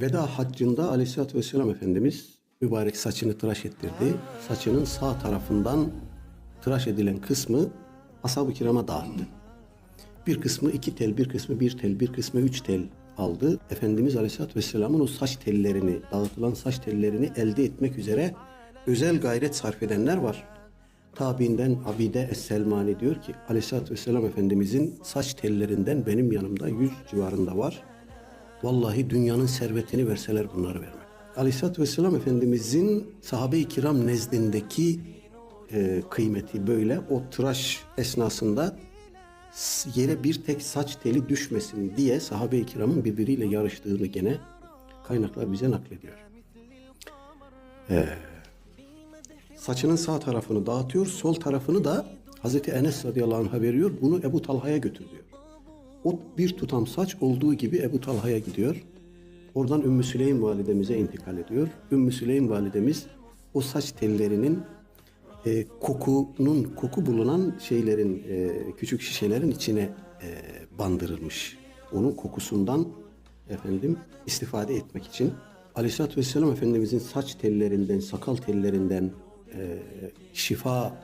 Veda haccında aleyhissalatü vesselam Efendimiz mübarek saçını tıraş ettirdi. Saçının sağ tarafından tıraş edilen kısmı ashab-ı kirama dağıttı. Bir kısmı iki tel, bir kısmı bir tel, bir kısmı üç tel aldı. Efendimiz Aleyhisselatü Vesselam'ın o saç tellerini, dağıtılan saç tellerini elde etmek üzere özel gayret sarf edenler var. Tabiinden Abide Es-Selmani diyor ki Aleyhisselatü Vesselam Efendimizin saç tellerinden benim yanımda yüz civarında var. Vallahi dünyanın servetini verseler bunları vermem. Aleyhisselatü Vesselam Efendimizin sahabe-i kiram nezdindeki e, kıymeti böyle. O tıraş esnasında yere bir tek saç teli düşmesin diye sahabe-i kiramın birbiriyle yarıştığını gene kaynaklar bize naklediyor. Ee, saçının sağ tarafını dağıtıyor, sol tarafını da Hazreti Enes radıyallahu anh'a veriyor. Bunu Ebu Talha'ya götür diyor. O bir tutam saç olduğu gibi Ebu Talha'ya gidiyor. Oradan Ümmü Süleym validemize intikal ediyor. Ümmü Süleym validemiz o saç tellerinin e, kokunun koku bulunan şeylerin e, küçük şişelerin içine e, bandırılmış. Onun kokusundan efendim istifade etmek için Aleyhisselatü Vesselam Efendimizin saç tellerinden, sakal tellerinden e, şifa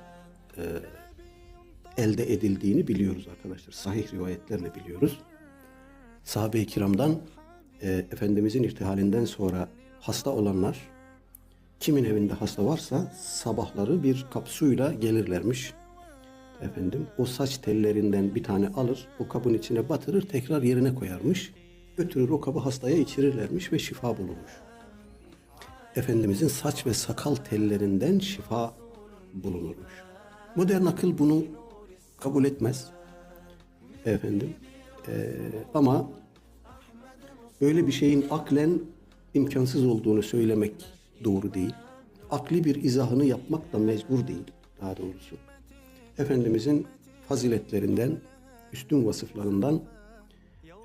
e, elde edildiğini biliyoruz arkadaşlar. Sahih rivayetlerle biliyoruz. Sahabe-i kiramdan e, Efendimizin irtihalinden sonra hasta olanlar kimin evinde hasta varsa sabahları bir kap suyla gelirlermiş. Efendim o saç tellerinden bir tane alır, o kabın içine batırır, tekrar yerine koyarmış. Götürür o kabı hastaya içirirlermiş ve şifa bulunmuş. Efendimizin saç ve sakal tellerinden şifa bulunurmuş. Modern akıl bunu kabul etmez. Efendim. Ee, ama böyle bir şeyin aklen imkansız olduğunu söylemek doğru değil. Akli bir izahını yapmak da mecbur değil daha doğrusu. Efendimizin faziletlerinden, üstün vasıflarından,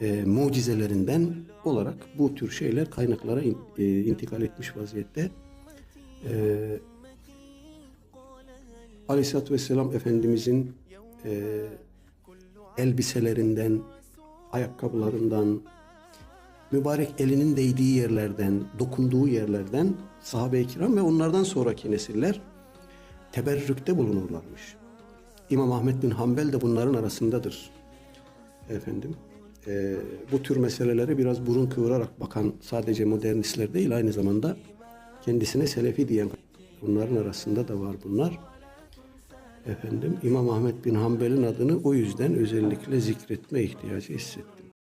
e, mucizelerinden olarak bu tür şeyler kaynaklara in- e, intikal etmiş vaziyette. E, Aleyhisselatü Vesselam Efendimizin e, elbiselerinden, ayakkabılarından, mübarek elinin değdiği yerlerden, dokunduğu yerlerden sahabe-i kiram ve onlardan sonraki nesiller teberrükte bulunurlarmış. İmam Ahmet bin Hanbel de bunların arasındadır. Efendim, e, bu tür meselelere biraz burun kıvırarak bakan sadece modernistler değil aynı zamanda kendisine selefi diyen bunların arasında da var bunlar. Efendim İmam Ahmet bin Hanbel'in adını o yüzden özellikle zikretme ihtiyacı hissetti.